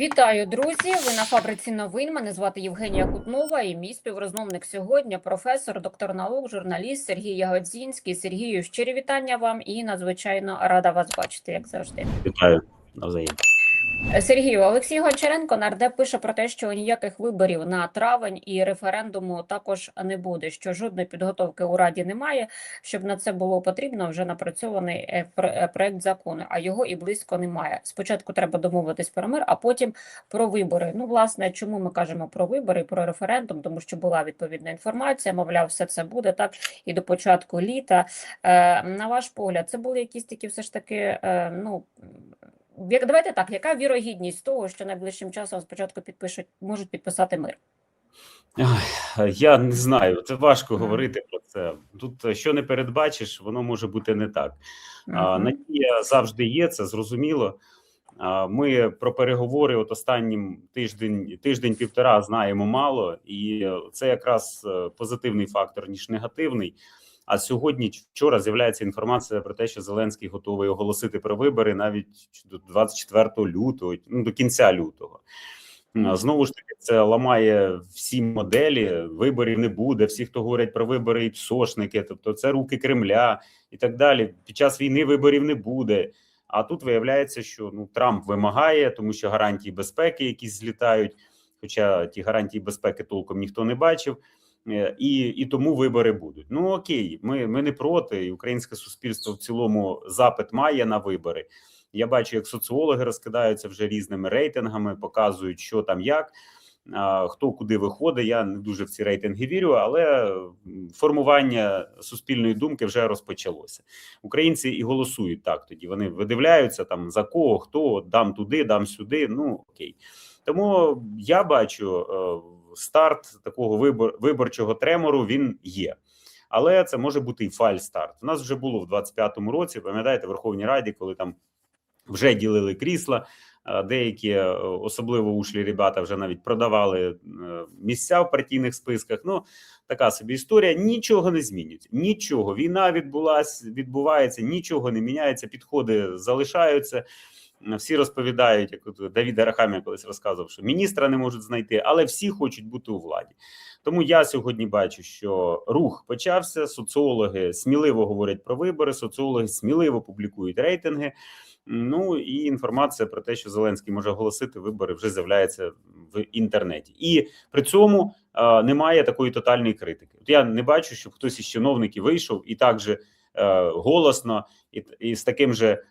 Вітаю, друзі! Ви на фабриці новин. Мене звати Євгенія Кутнова і мій співрозмовник сьогодні професор, доктор наук, журналіст Сергій Ягодзінський. Сергію, щирі вітання вам і надзвичайно рада вас бачити, як завжди. Вітаю навзаєм. Сергію Олексій Гончаренко нардеп пише про те, що ніяких виборів на травень і референдуму також не буде. Що жодної підготовки у раді немає. Щоб на це було потрібно, вже напрацьований е, е, проект закону, а його і близько немає. Спочатку треба домовитись про мир, а потім про вибори. Ну, власне, чому ми кажемо про вибори про референдум? Тому що була відповідна інформація. Мовляв, все це буде так і до початку літа. Е, на ваш погляд, це були якісь такі, все ж таки, ну. Як давайте так, яка вірогідність того, що найближчим часом спочатку підпишуть, можуть підписати мир? Я не знаю, це важко говорити про це. Тут е, що не передбачиш, воно може бути не так. Надія завжди є, це зрозуміло. Ми про переговори от останнім тиждень, тиждень-півтора знаємо мало, і е, це якраз е, позитивний фактор, ніж негативний. А сьогодні, вчора, з'являється інформація про те, що Зеленський готовий оголосити про вибори навіть до 24 лютого, ну до кінця лютого. Знову ж таки, це ламає всі моделі. Виборів не буде. Всі, хто говорять про вибори, і псошники, тобто це руки Кремля і так далі. Під час війни виборів не буде. А тут виявляється, що ну Трамп вимагає, тому що гарантії безпеки якісь злітають. Хоча ті гарантії безпеки толком ніхто не бачив, і, і тому вибори будуть. Ну окей, ми, ми не проти. І українське суспільство в цілому запит має на вибори. Я бачу, як соціологи розкидаються вже різними рейтингами, показують, що там як. Хто куди виходить, я не дуже в ці рейтинги вірю, але формування суспільної думки вже розпочалося. Українці і голосують так. Тоді вони видивляються там за кого, хто дам туди, дам сюди. Ну окей. Тому я бачу е, старт такого вибор, виборчого тремору. Він є. Але це може бути і фальстарт. У нас вже було в 25-му році. Пам'ятаєте, в Верховній Раді, коли там вже ділили крісла. е, Деякі е, особливо ушлі ребята вже навіть продавали е, місця в партійних списках. Ну така собі історія. Нічого не змінюється. Нічого. Війна відбулася, відбувається, нічого не міняється. Підходи залишаються. Всі розповідають, як от Давід Арахамія колись розказував, що міністра не можуть знайти, але всі хочуть бути у владі. Тому я сьогодні бачу, що рух почався. Соціологи сміливо говорять про вибори, соціологи сміливо публікують рейтинги. Ну і інформація про те, що Зеленський може оголосити вибори, вже з'являється в інтернеті, і при цьому е, немає такої тотальної критики. От я не бачу, щоб хтось із чиновників вийшов і так же е, голосно, і, і з таким же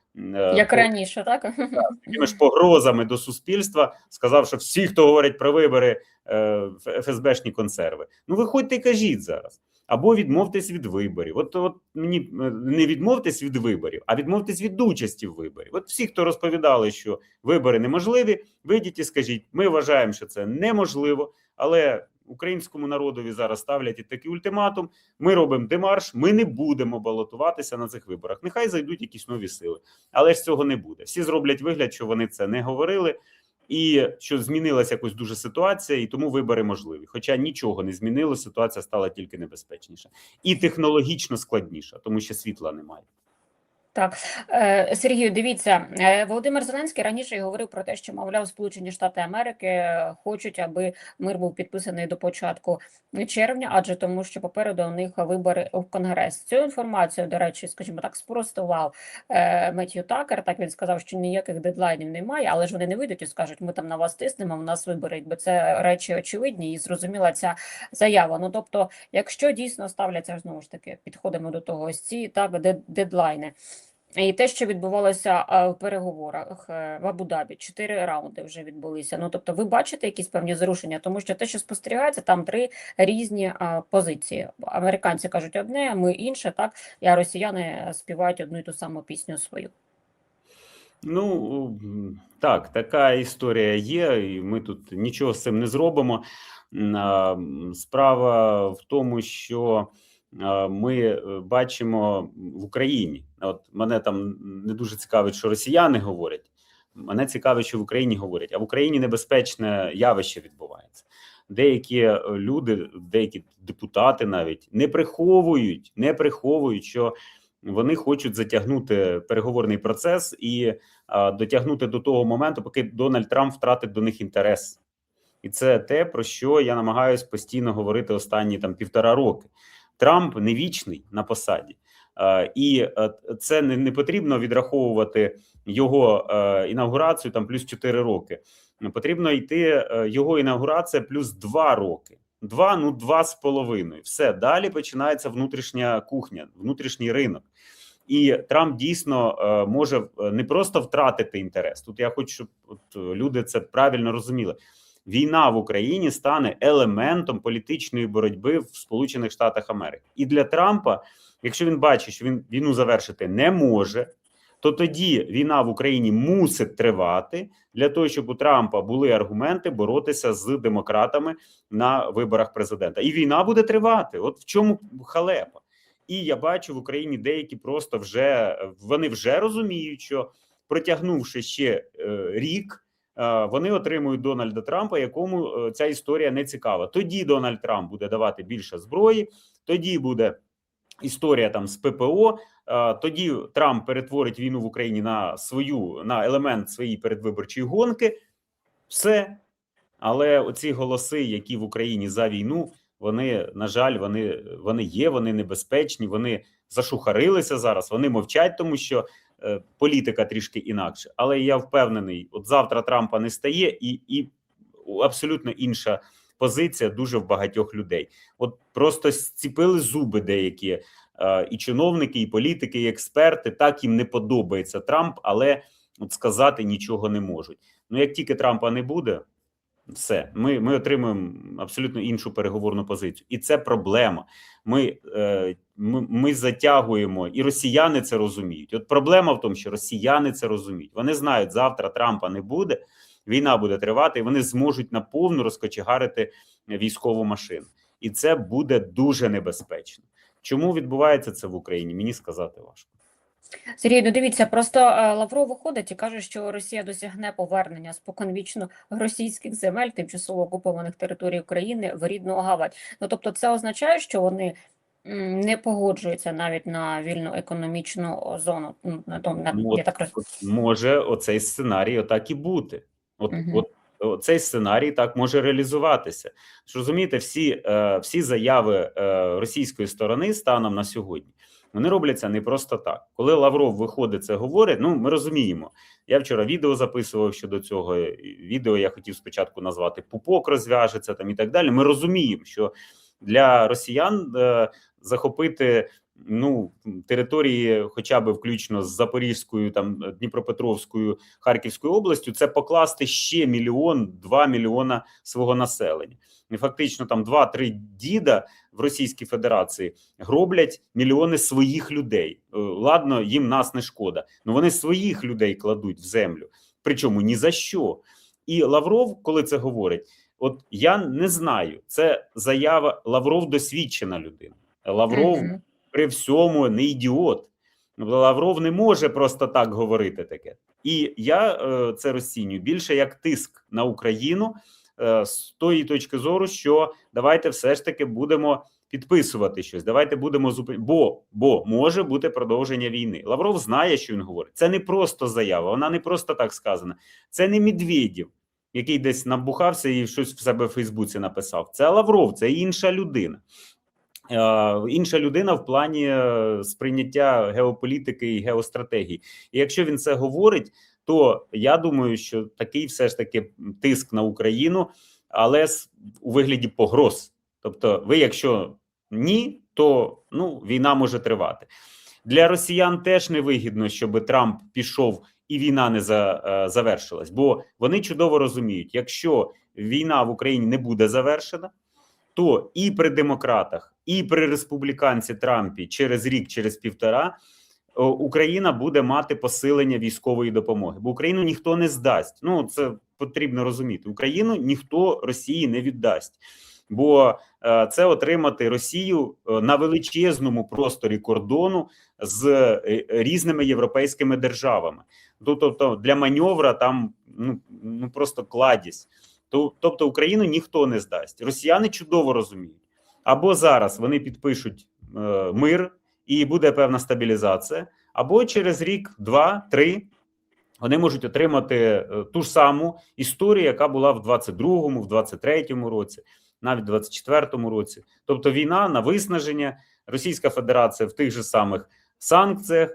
Як по- раніше, так? такими ж погрозами до суспільства сказав, що всі, хто говорять про вибори, е, ФСБшні консерви. Ну виходьте і кажіть зараз. Або відмовтесь від виборів. От, от мені е, не відмовтесь від виборів, а відмовтесь від участі в виборі. От всі, хто розповідали, що вибори неможливі, вийдіть і скажіть, ми вважаємо, що це неможливо, але українському народові зараз ставлять і такий ультиматум. Ми робимо демарш, ми не будемо балотуватися на цих виборах. Нехай зайдуть якісь нові сили, але ж цього не буде. Всі зроблять вигляд, що вони це не говорили, і що змінилася якось дуже ситуація, і тому вибори можливі. Хоча нічого не змінилося, ситуація стала тільки небезпечніша і технологічно складніша, тому що світла немає. Так, Е, Сергію, дивіться, е, Володимир Зеленський раніше говорив про те, що, мовляв, Сполучені Штати Америки е, хочуть, аби мир був підписаний до початку червня, адже тому, що попереду у них вибори в Конгрес. Цю інформацію, до речі, скажімо так, спростував Меттью Такер. Так він сказав, що ніяких дедлайнів немає, але ж вони не вийдуть і скажуть, ми там на вас тиснемо, в нас вибори. Якби це речі очевидні і зрозуміла ця заява. Ну тобто, якщо дійсно ставляться знову ж таки, підходимо до того, ось ці так дед- дедлайни. І те, що відбувалося в переговорах е, в Абу-Дабі, чотири раунди вже відбулися. Ну тобто, ви бачите якісь певні зрушення, тому що те, що спостерігається, там три різні позиції. Американці кажуть одне, ми інше, так а росіяни співають одну і ту саму пісню свою. Ну так, така історія є, і ми тут нічого з цим не зробимо. Справа в тому, що ми е, бачимо в Україні. От мене там не дуже цікавить, що росіяни говорять. Мене цікавить, що в Україні говорять, а в Україні небезпечне явище відбувається. Деякі е, люди, деякі депутати навіть не приховують, не приховують, що вони хочуть затягнути переговорний процес і а, дотягнути до того моменту, поки Дональд Трамп втратить до них інтерес. І це те, про що я намагаюся постійно говорити останні там півтора роки. Трамп не вічний на посаді, Е, і е, це не, потрібно відраховувати його е, інаугурацію там плюс 4 роки. Потрібно йти його інаугурація плюс 2 роки. Два, ну два з половиною. Все далі починається внутрішня кухня, внутрішній ринок. І Трамп дійсно може не просто втратити інтерес. Тут я хочу, щоб от люди це правильно розуміли. Війна в Україні стане елементом політичної боротьби в Сполучених Штатах Америки. І для Трампа, якщо він бачить, що він війну завершити не може, то тоді війна в Україні мусить тривати для того, щоб у Трампа були аргументи боротися з демократами на виборах президента. І війна буде тривати. От в чому халепа. І я бачу в Україні деякі просто вже вони вже розуміють, що протягнувши ще е, рік, вони отримують Дональда Трампа, якому е, ця історія не цікава. Тоді Дональд Трамп буде давати більше зброї, тоді буде історія там з ППО. е, Тоді Трамп перетворить війну в Україні на свою на елемент своєї передвиборчої гонки. Все. Але оці голоси, які в Україні за війну, вони на жаль, вони, вони є, вони небезпечні, вони зашухарилися зараз. Вони мовчать, тому що е, політика трішки інакше. Але я впевнений, от завтра Трампа не стає, і, і абсолютно інша позиція дуже в багатьох людей. От просто зціпили зуби деякі е, і чиновники, і політики, і експерти. Так їм не подобається Трамп, але от сказати нічого не можуть. Ну як тільки Трампа не буде. Все, ми ми отримуємо абсолютно іншу переговорну позицію, і це проблема. Ми, е, ми, ми затягуємо, і росіяни це розуміють. От проблема в тому, що росіяни це розуміють. Вони знають, завтра Трампа не буде, війна буде тривати, і вони зможуть наповну розкочегарити військову машину, і це буде дуже небезпечно. Чому відбувається це в Україні? Мені сказати важко. Сергій, ну дивіться, просто е, Лавров виходить і каже, що Росія досягне повернення споконвічно російських земель, тимчасово окупованих територій України в рідну гавань. Ну тобто, це означає, що вони не погоджуються навіть на вільну економічну зону. Ну, на тому на Ну, я так роз... От може оцей сценарій отак і бути. От, Мгм. от цей сценарій так може реалізуватися. Ж розумієте, всі, е, всі заяви е, російської сторони станом на сьогодні. Вони робляться не просто так. Коли Лавров виходить, це говорить. Ну ми розуміємо. Я вчора відео записував щодо цього. Відео я хотів спочатку назвати Пупок розв'яжеться там і так далі. Ми розуміємо, що для росіян е, захопити ну території, хоча б включно з Запорізькою, там Дніпропетровською, Харківською областю, це покласти ще мільйон, два мільйона свого населення. Фактично там два-три діда в Російській Федерації гроблять мільйони своїх людей. Е, Ладно, їм нас не шкода, але вони своїх людей кладуть в землю. Причому ні за що. І Лавров, коли це говорить, от я не знаю. Це заява Лавров досвідчена людина. Лавров Мгм. при всьому не ідіот. Ну, Лавров не може просто так говорити таке. І я е, це розцінюю більше як тиск на Україну з тої точки зору, що давайте все ж таки будемо підписувати щось. Давайте будемо зупин... бо, бо може бути продовження війни. Лавров знає, що він говорить. Це не просто заява, вона не просто так сказана. Це не Медведєв, який десь набухався і щось в себе в Фейсбуці написав. Це Лавров, це інша людина. Е, Інша людина в плані е, сприйняття геополітики і геостратегії. І якщо він це говорить, то я думаю, що такий все ж таки тиск на Україну, але у вигляді погроз. Тобто, ви, якщо ні, то ну війна може тривати. Для росіян теж невигідно, щоб Трамп пішов і війна не за, е, завершилась, бо вони чудово розуміють, якщо війна в Україні не буде завершена, то і при демократах, і при республіканці Трампі через рік, через півтора. О, Україна буде мати посилення військової допомоги, бо Україну ніхто не здасть. Ну це потрібно розуміти. Україну ніхто Росії не віддасть, бо е, це отримати Росію е, на величезному просторі кордону з е, різними європейськими державами. Ну, Тобто для маневра там ну, ну просто кладість. Тобто Україну ніхто не здасть. Росіяни чудово розуміють. Або зараз вони підпишуть е, мир і буде певна стабілізація, або через рік, два, три вони можуть отримати е, ту ж саму історію, яка була в 22-му, в 23-му році, навіть в 24-му році. Тобто війна на виснаження, Російська Федерація в тих же самих санкціях,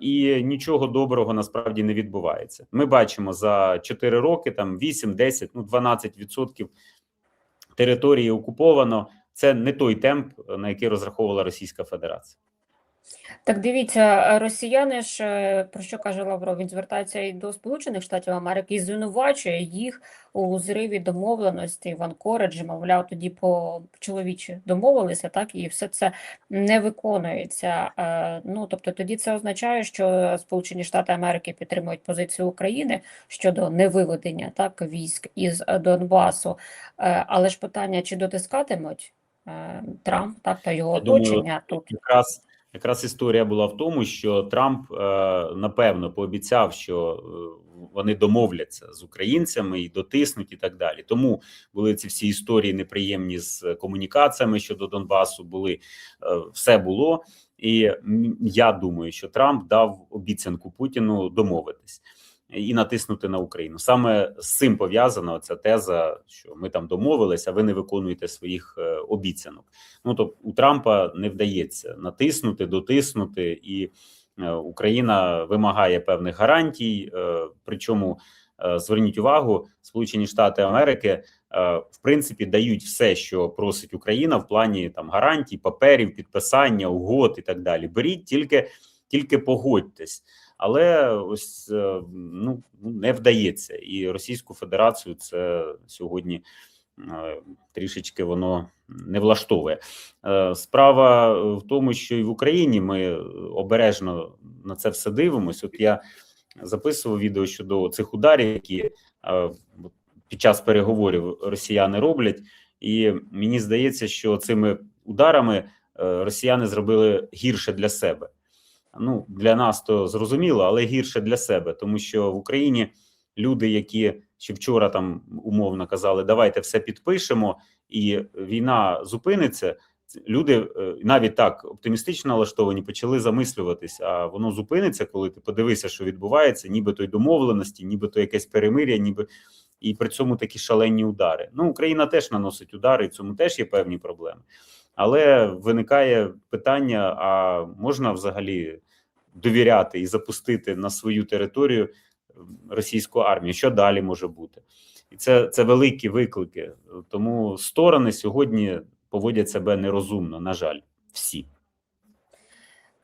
і нічого доброго насправді не відбувається. Ми бачимо за 4 роки там 8, 10, ну 12 відсотків території окуповано. Це не той темп, на який розраховувала Російська Федерація. Так дивіться, росіяни ж е, про що каже Лавров? Він звертається і до Сполучених Штатів Америки і звинувачує їх у зриві домовленості в Анкореджі, мовляв, тоді по чоловічі домовилися, так і все це не виконується. Е, Ну тобто, тоді це означає, що Сполучені Штати Америки підтримують позицію України щодо невиведення так військ із Донбасу. Е, Але ж питання, чи дотискатимуть Трамп так та його Я думаю, оточення тут? Якраз якраз історія була в тому, що Трамп е, напевно пообіцяв, що е, вони домовляться з українцями і дотиснуть, і так далі. Тому були ці всі історії неприємні з комунікаціями щодо Донбасу. Були е, все було, і я думаю, що Трамп дав обіцянку Путіну домовитись. І натиснути на Україну саме з цим пов'язана ця теза, що ми там домовилися, ви не виконуєте своїх е, обіцянок. Ну тобто у Трампа не вдається натиснути, дотиснути, і е, Україна вимагає певних гарантій. Е, причому зверніть увагу, Сполучені Штати Америки в принципі дають все, що просить Україна в плані там гарантій, паперів, підписання, угод і так далі. Беріть тільки, тільки погодьтесь. Але ось е, ну не вдається, і Російську Федерацію це сьогодні е, трішечки воно не влаштовує. Е, Справа в тому, що і в Україні ми обережно на це все дивимося. От я записував відео щодо цих ударів, які під час переговорів росіяни роблять, і мені здається, що цими ударами росіяни зробили гірше для себе. Ну для нас то зрозуміло, але гірше для себе, тому що в Україні люди, які ще вчора там умовно казали, давайте все підпишемо, і війна зупиниться. Люди е, навіть так оптимістично налаштовані почали замислюватись, а воно зупиниться, коли ти подивишся, що відбувається, нібито й домовленості, нібито якесь перемир'я, ніби і при цьому такі шалені удари. Ну, Україна теж наносить удари, і цьому теж є певні проблеми. Але виникає питання: а можна взагалі довіряти і запустити на свою територію російську армію? Що далі може бути? І це, це великі виклики. Тому сторони сьогодні поводять себе нерозумно, на жаль, всі.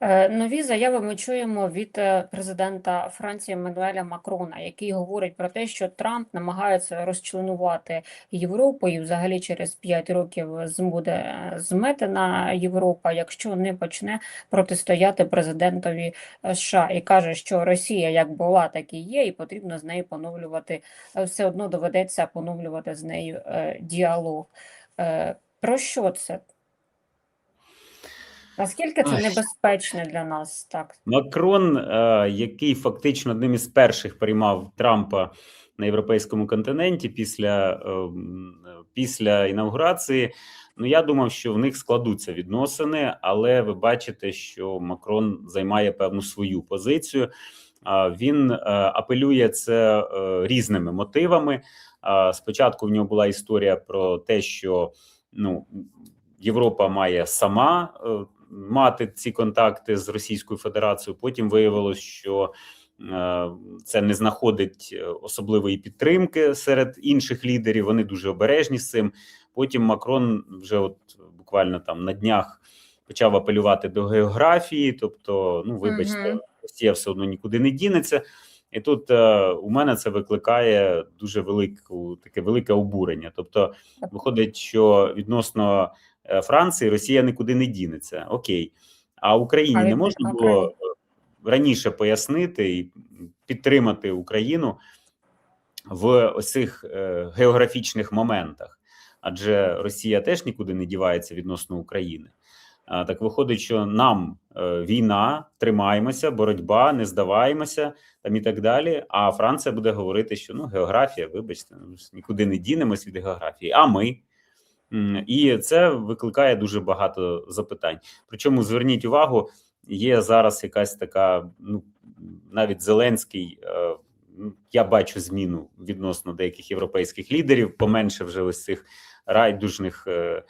Е, Нові заяви ми чуємо від е, президента Франції Еммануеля Макрона, який говорить про те, що Трамп намагається розчленувати Європу і взагалі через 5 років буде е, зметена Європа, якщо не почне протистояти президентові США. І каже, що Росія як була, так і є, і потрібно з нею поновлювати, все одно доведеться поновлювати з нею діалог. Про що це? Наскільки це небезпечно для нас? Так. Макрон, е, який фактично одним із перших приймав Трампа на європейському континенті після, е, після інаугурації. Ну я думав, що в них складуться відносини, але ви бачите, що Макрон займає певну свою позицію. Він е, апелює це е, різними мотивами. Спочатку в нього була історія про те, що ну Європа має сама е, мати ці контакти з Російською Федерацією. Потім виявилось, що е, це не знаходить е, особливої підтримки серед інших лідерів. Вони дуже обережні з цим. Потім Макрон вже от буквально там на днях почав апелювати до географії. Тобто, ну вибачте. Росія все одно нікуди не дінеться. І тут е, у мене це викликає дуже велику таке велике обурення. Тобто, виходить, що відносно Франції Росія нікуди не дінеться. Окей, а Україні А не можна було е, раніше пояснити і підтримати Україну в ось цих е, географічних моментах, адже Росія теж нікуди не дівається відносно України. Так виходить, що нам е, війна, тримаємося, боротьба, не здаваємося там і так далі. А Франція буде говорити, що ну географія, вибачте, ну, нікуди не дінемось від географії. А ми і це викликає дуже багато запитань. Причому зверніть увагу, є зараз якась така ну навіть Зеленський. е, ну, Я бачу зміну відносно деяких європейських лідерів. Поменше вже ось цих райдужних е,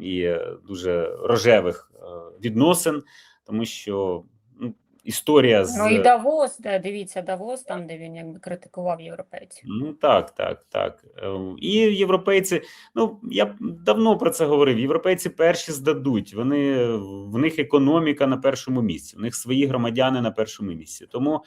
і е, дуже рожевих відносин, тому що історія з Ну і Давос, де дивіться, Давос, там, де він якби критикував європейців. Ну так, так, так. І європейці, ну я давно про це говорив. Європейці перші здадуть. Вони в них економіка на першому місці, в них свої громадяни на першому місці. Тому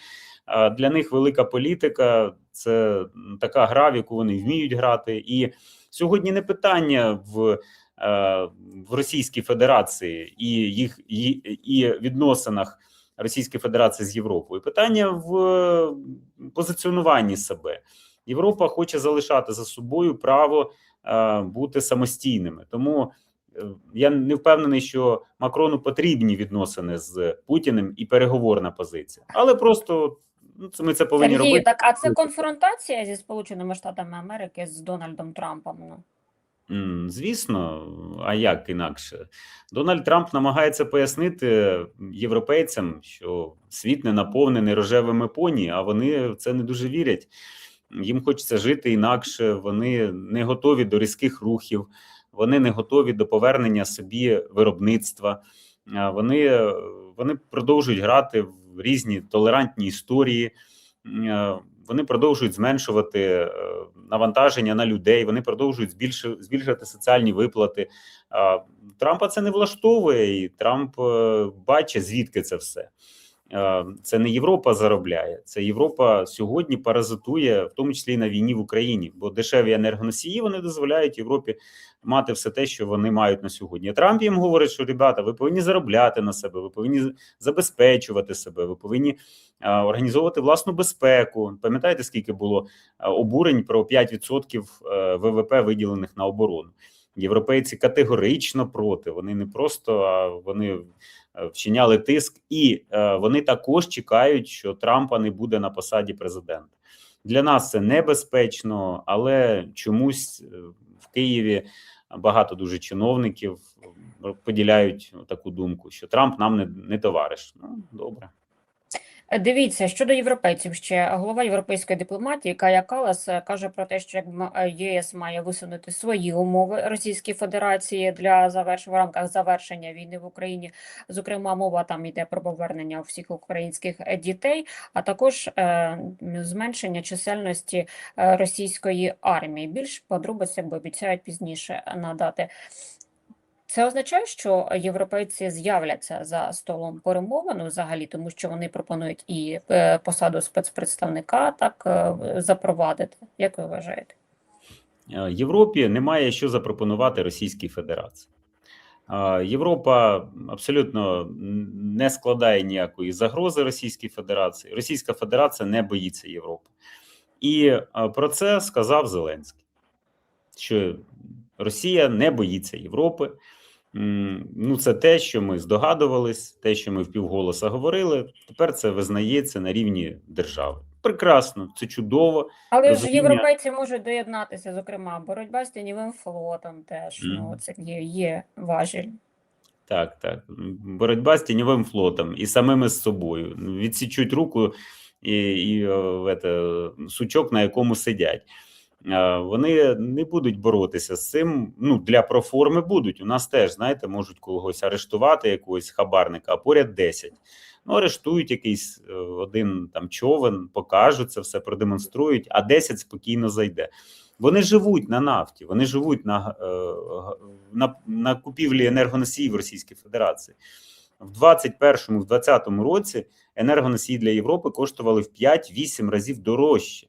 для них велика політика це така гра, в яку вони вміють грати. І сьогодні не питання в. е, В Російській Федерації і їх і, і відносинах Російської Федерації з Європою. Питання в позиціонуванні себе. Європа хоче залишати за собою право е, бути самостійними. Тому е, я не впевнений, що Макрону потрібні відносини з Путіним і переговорна позиція, але просто ну, це ми це повинні Сергію, робити. так а це конфронтація зі Сполученими Штатами Америки з Дональдом Трампом. Ну Звісно, а як інакше? Дональд Трамп намагається пояснити європейцям, що світ не наповнений рожевими поні, а вони в це не дуже вірять. Їм хочеться жити інакше, вони не готові до різких рухів, вони не готові до повернення собі виробництва. Вони, вони продовжують грати в різні толерантні історії. Вони продовжують зменшувати е, навантаження на людей. Вони продовжують збільшувати, збільшувати соціальні виплати. Трампа це не влаштовує, і Трамп е, бачить, звідки це все. Е, Це не Європа заробляє, це Європа сьогодні паразитує, в тому числі і на війні в Україні, бо дешеві енергоносії вони дозволяють Європі мати все те, що вони мають на сьогодні. Трамп їм говорить, що ребята, ви повинні заробляти на себе, ви повинні забезпечувати себе, ви повинні а, організовувати власну безпеку. Пам'ятаєте, скільки було обурень про 5% е, ВВП виділених на оборону? Європейці категорично проти. Вони не просто а вони е, вчиняли тиск, і е, вони також чекають, що Трампа не буде на посаді президента. Для нас це небезпечно, але чомусь е, в Києві багато дуже чиновників е, поділяють таку думку, що Трамп нам не, не товариш. Ну добре. Е, Дивіться, щодо європейців ще голова європейської дипломатії Кая Калас е, каже про те, що е, ЄС має висунути свої умови Російській Федерації для заверш... в рамках завершення війни в Україні. Зокрема, мова там йде про повернення всіх українських е, дітей, а також е, зменшення чисельності е, російської армії. Більш подробиць якби обіцяють пізніше надати. Це означає, що європейці з'являться за столом перемовин взагалі, тому що вони пропонують і е, посаду спецпредставника так е, запровадити. Як ви вважаєте? Е, Європі немає що запропонувати Російській Федерації. Європа абсолютно не складає ніякої загрози Російській Федерації. Російська Федерація не боїться Європи. І про це сказав Зеленський, що Росія не боїться Європи. Ну, це те, що ми здогадувались, те, що ми впівголоса говорили. Тепер це визнається на рівні держави. Прекрасно, це чудово. Але ж європейці можуть доєднатися, зокрема, боротьба з тіньовим флотом теж ну, це є, є важіль. Так, так. Боротьба з тіньовим флотом і самими з собою. Відсічуть руку і, і е, в ете, сучок, на якому сидять. Е, Вони не будуть боротися з цим. Ну, для проформи будуть. У нас теж, знаєте, можуть когось арештувати, якогось хабарника, а поряд 10. Ну, арештують якийсь е, один там човен, покажуть це все, продемонструють, а 10 спокійно зайде. Вони живуть на нафті, вони живуть на, е, на, на купівлі енергоносіїв Російської Федерації. В 21-му, в 20-му році енергоносії для Європи коштували в 5-8 разів дорожче.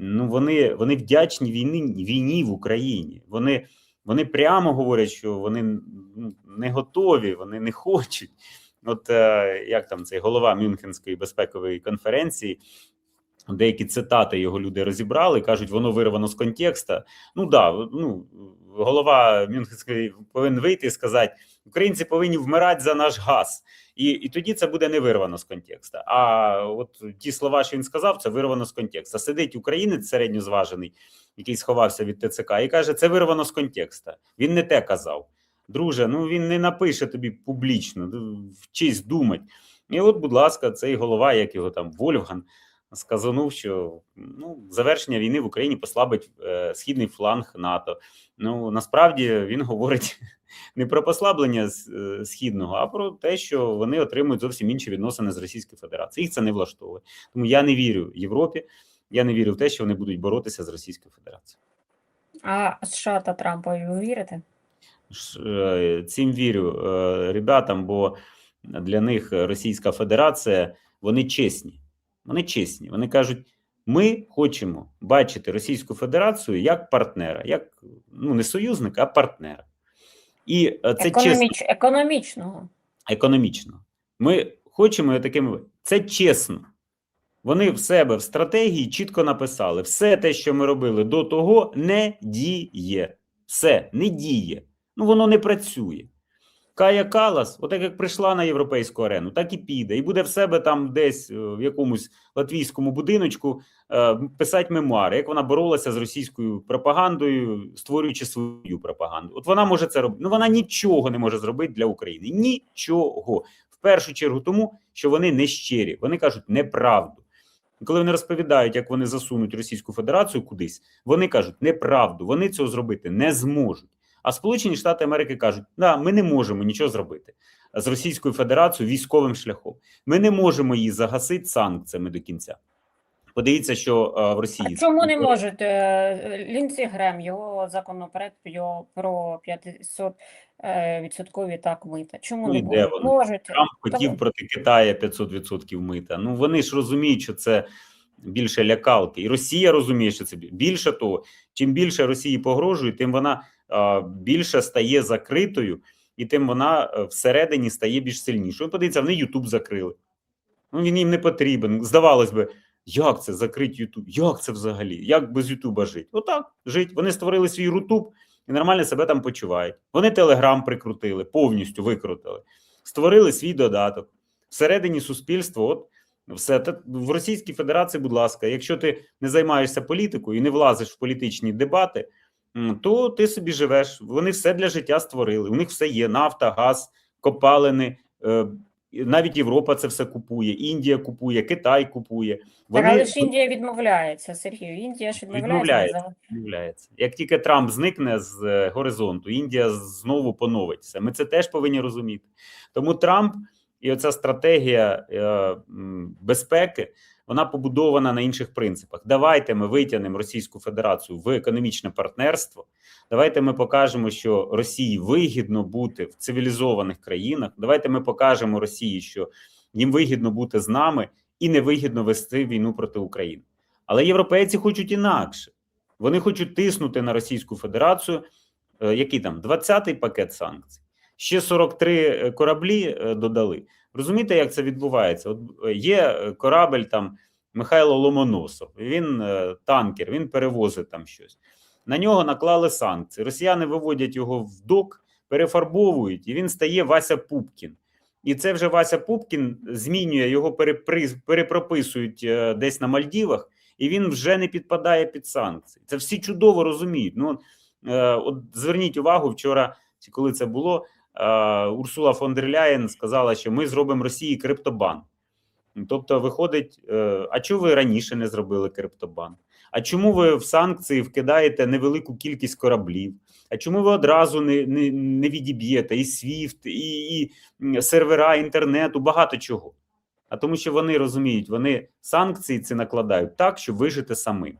Ну, вони, вони вдячні війні, війні в Україні. Вони, вони прямо говорять, що вони не готові, вони не хочуть. От е, як там цей голова Мюнхенської безпекової конференції, деякі цитати його люди розібрали, кажуть, воно вирвано з контекста. Ну да, ну голова Мюнхенської повинен вийти і сказати: українці повинні вмирати за наш газ. І, і тоді це буде не вирвано з контекста. А от ті слова, що він сказав, це вирвано з контекста. Сидить українець середньозважений, який сховався від ТЦК, і каже: це вирвано з контекста. Він не те казав. Друже, ну він не напише тобі публічно, вчись думать. І от, будь ласка, цей голова, як його там Вольфган, сказанув, що ну, завершення війни в Україні послабить е, східний фланг НАТО. Ну насправді він говорить не про послаблення е, східного, а про те, що вони отримують зовсім інші відносини з Російською Федерацією. Їх це не влаштовує. Тому я не вірю Європі. Я не вірю в те, що вони будуть боротися з Російською Федерацією. А США та Трампові ви вірите? Е, Цим вірю е, ребятам, бо для них Російська Федерація вони чесні. Вони чесні. Вони кажуть: ми хочемо бачити Російську Федерацію як партнера, як ну не союзника, а партнера. І е, це чесно Економіч... Економічного. економічно. Ми хочемо таким. Це чесно. Вони в себе в стратегії чітко написали: все те, що ми робили до того, не діє. Все не діє. Ну воно не працює. Кая Калас, отак як прийшла на європейську арену, так і піде, і буде в себе там десь е, в якомусь латвійському будиночку е, писати мемуари, як вона боролася з російською пропагандою, створюючи свою пропаганду. От вона може це робити. Ну вона нічого не може зробити для України. Нічого. В першу чергу, тому що вони не щирі, вони кажуть неправду. Коли вони розповідають, як вони засунуть Російську Федерацію кудись, вони кажуть неправду, вони цього зробити не зможуть. А Сполучені Штати Америки кажуть, да, ми не можемо нічого зробити з Російською Федерацією військовим шляхом. Ми не можемо її загасити санкціями до кінця. Подивіться, що е, в Росії А чому не можете? Е, Лінці Грем, його законопроект його про 500 е, відсоткові так мита. Чому Ну, не вони? Можете. Трамп хотів Так. проти Китаю 500% мита. Ну вони ж розуміють, що це більше лякалки, і Росія розуміє, що це більше того. Чим більше Росії погрожує, тим вона більше стає закритою, і тим вона е, всередині стає більш сильнішою. Подивіться, вони Ютуб закрили. Ну він їм не потрібен. Здавалось би, як це закрити Ютуб? Як це взагалі? Як без Ютуба жити? Отак жить. Вони створили свій Рутуб і нормально себе там почувають. Вони Телеграм прикрутили, повністю викрутили створили свій додаток. Всередині суспільства, от все Та в Російській Федерації, будь ласка, якщо ти не займаєшся політикою і не влазиш в політичні дебати, то ти собі живеш. Вони все для життя створили. У них все є: нафта, газ, копалини. е, Навіть Європа це все купує, Індія купує, Китай купує. Так, але ж Індія відмовляється, Сергію. Індія ж відмовляється. Відмовляється. Відмовляється. Як тільки Трамп зникне з е, горизонту, Індія знову поновиться. Ми це теж повинні розуміти. Тому Трамп і оця стратегія е, безпеки вона побудована на інших принципах. Давайте ми витягнемо Російську Федерацію в економічне партнерство. Давайте ми покажемо, що Росії вигідно бути в цивілізованих країнах. Давайте ми покажемо Росії, що їм вигідно бути з нами і не вигідно вести війну проти України. Але європейці хочуть інакше. Вони хочуть тиснути на Російську Федерацію. Е, Який там 20-й пакет санкцій? Ще 43 кораблі е, додали. Розумієте, як це відбувається? От е, є е, корабель там Михайло Ломоносов. Він е, танкер, він перевозить там щось. На нього наклали санкції. Росіяни виводять його в док, перефарбовують, і він стає Вася Пупкін. І це вже Вася Пупкін змінює його перепрописують десь на Мальдівах, і він вже не підпадає під санкції. Це всі чудово розуміють. Ну от зверніть увагу, вчора, чи коли це було, Урсула фон дер Ляєн сказала, що ми зробимо Росії криптобан. Тобто, виходить, е, а чому ви раніше не зробили криптобан? А чому ви в санкції вкидаєте невелику кількість кораблів? А чому ви одразу не, не, не відіб'єте і SWIFT, і, і сервера інтернету, багато чого? А тому, що вони розуміють, вони санкції ці накладають так, щоб вижити самим.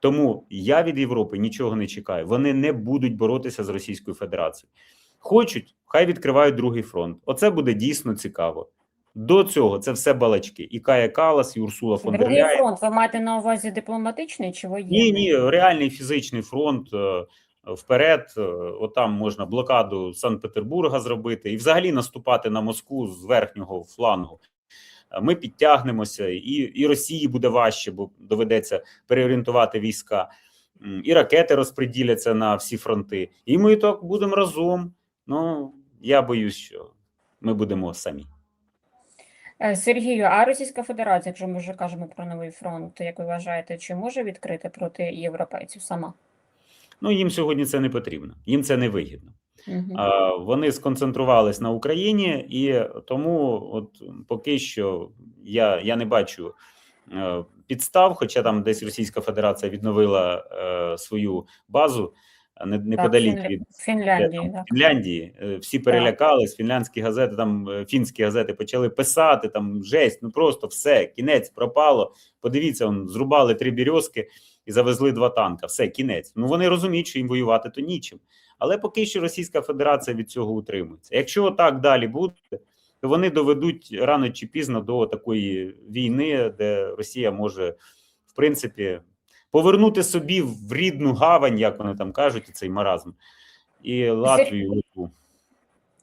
Тому я від Європи нічого не чекаю. Вони не будуть боротися з Російською Федерацією. Хочуть, хай відкривають другий фронт. Оце буде дійсно цікаво. До цього це все балачки. І Кая Калас, і Урсула фон дер Другий фронт, ви маєте на увазі дипломатичний чи воєнний? Ні, ні, реальний фізичний фронт е, вперед. е, Отам можна блокаду Санкт-Петербурга зробити і взагалі наступати на Москву з верхнього флангу. Е, Ми підтягнемося, і, і Росії буде важче, бо доведеться переорієнтувати війська, і ракети розподіляться на всі фронти. І ми так будемо разом. Ну я боюсь, що ми будемо самі. Е, Сергію, а Російська Федерація, якщо ми вже кажемо про новий фронт, як ви вважаєте, чи може відкрити проти європейців сама? Ну їм сьогодні це не потрібно, їм це не вигідно. Мгм. А, Вони сконцентрувались на Україні, і тому, от поки що, я, я не бачу е, підстав, хоча там десь Російська Федерація відновила е, свою базу не- неподалік від Фінляндії, там, так. Фінляндії. Е, Всі перелякались, фінляндські газети, там е, фінські газети почали писати, там жесть, ну просто все, кінець пропало. Подивіться, он, зрубали три бірьозки і завезли два танка. Все, кінець. Ну вони розуміють, що їм воювати то нічим. Але поки що Російська Федерація від цього утримується. Якщо так далі буде, то вони доведуть рано чи пізно до такої війни, де Росія може, в принципі, повернути собі в рідну гавань, як вони там кажуть, цей маразм, і Латвію,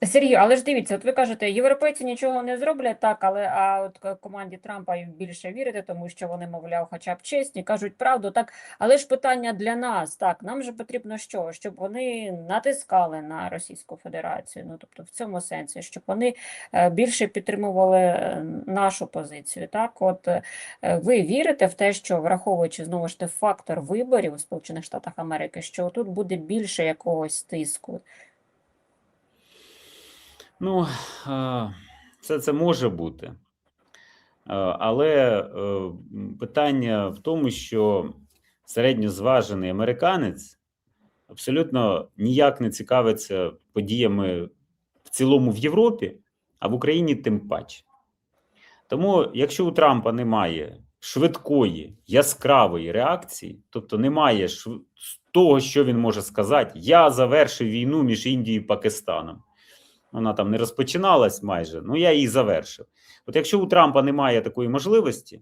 Сергій, але ж дивіться, от ви кажете, європейці нічого не зроблять так, але а от команді Трампа більше вірите, тому що вони, мовляв, хоча б чесні, кажуть правду, так. Але ж питання для нас, так, нам же потрібно що? Щоб вони натискали на Російську Федерацію, ну тобто в цьому сенсі, щоб вони е, більше підтримували е, нашу позицію. Так, от е, ви вірите в те, що враховуючи знову ж таки фактор виборів у Сполучених Штатах Америки, що тут буде більше якогось тиску? Ну, все це може бути. Але е, питання в тому, що середньозважений американець абсолютно ніяк не цікавиться подіями в цілому в Європі, а в Україні тим паче. Тому, якщо у Трампа немає швидкої, яскравої реакції, тобто немає того, що він може сказати: Я завершив війну між Індією і Пакистаном. Вона там не розпочиналась майже, ну я її завершив. От якщо у Трампа немає такої можливості,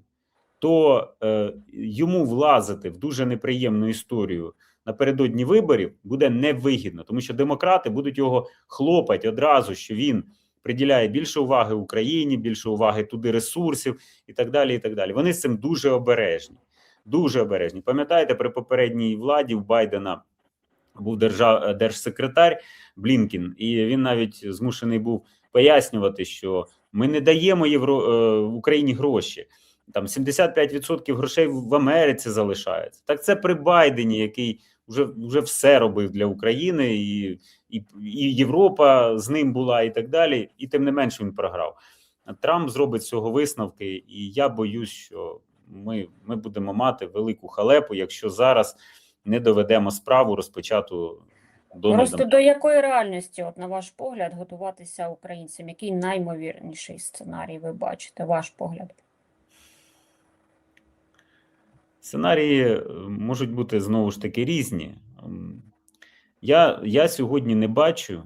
то е, йому влазити в дуже неприємну історію напередодні виборів буде невигідно, тому що демократи будуть його хлопати одразу, що він приділяє більше уваги Україні, більше уваги туди ресурсів і так далі. І так далі. Вони з цим дуже обережні. Дуже обережні. Пам'ятаєте, при попередній владі в Байдена був держа... держсекретар Блінкін, і він навіть змушений був пояснювати, що ми не даємо Євро... е, Україні гроші. Там 75% грошей в Америці залишається. Так це при Байдені, який вже, вже все робив для України, і, і, і Європа з ним була, і так далі. І тим не менш він програв. Трамп зробить цього висновки, і я боюсь, що ми, ми будемо мати велику халепу, якщо зараз не доведемо справу розпочату Дональдом. Просто до якої реальності, от на ваш погляд, готуватися українцям? Який наймовірніший сценарій ви бачите, ваш погляд? Сценарії е, можуть бути знову ж таки різні. Я, я сьогодні не бачу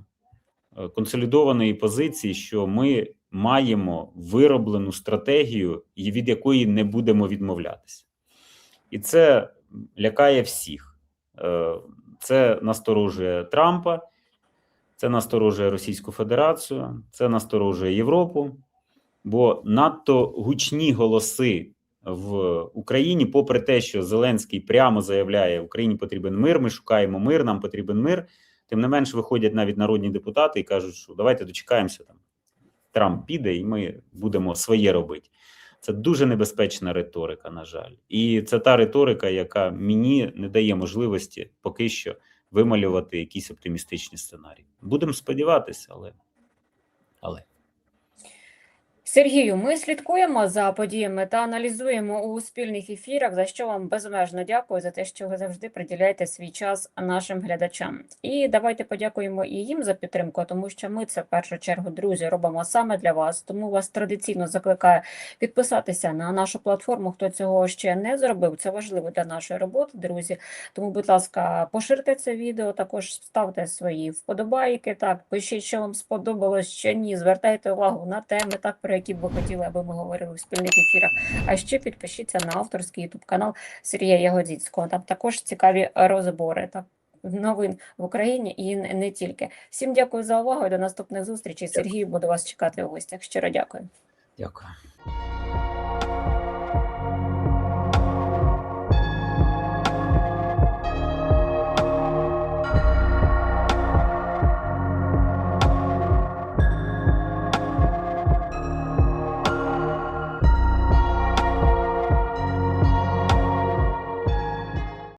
е, консолідованої позиції, що ми маємо вироблену стратегію, від якої не будемо відмовлятися. І це лякає всіх. Е, Це насторожує Трампа, це насторожує Російську Федерацію, це насторожує Європу, бо надто гучні голоси в Україні, попри те, що Зеленський прямо заявляє, Україні потрібен мир, ми шукаємо мир, нам потрібен мир. Тим не менш, виходять навіть народні депутати і кажуть, що давайте дочекаємося там. Трамп піде, і ми будемо своє робити. Це дуже небезпечна риторика, на жаль, і це та риторика, яка мені не дає можливості поки що вималювати якісь оптимістичні сценарії. Будемо сподіватися, але але. Сергію, ми слідкуємо за подіями та аналізуємо у спільних ефірах, за що вам безмежно дякую за те, що ви завжди приділяєте свій час нашим глядачам. І давайте подякуємо і їм за підтримку, тому що ми це в першу чергу, друзі, робимо саме для вас. Тому вас традиційно закликаю підписатися на нашу платформу, хто цього ще не зробив. Це важливо для нашої роботи, друзі. Тому, будь ласка, поширте це відео, також ставте свої вподобайки. Так, пишіть, що вам сподобалось, що ні. Звертайте увагу на теми, так про які б ви хотіли, аби ми говорили в спільних ефірах. А ще підпишіться на авторський ютуб канал Сергія Ягодзіцького. Там також цікаві розбори та новин в Україні і не тільки. Всім дякую за увагу. До наступних зустрічей. Сергій буду вас чекати у гостях. Щиро дякую. Дякую.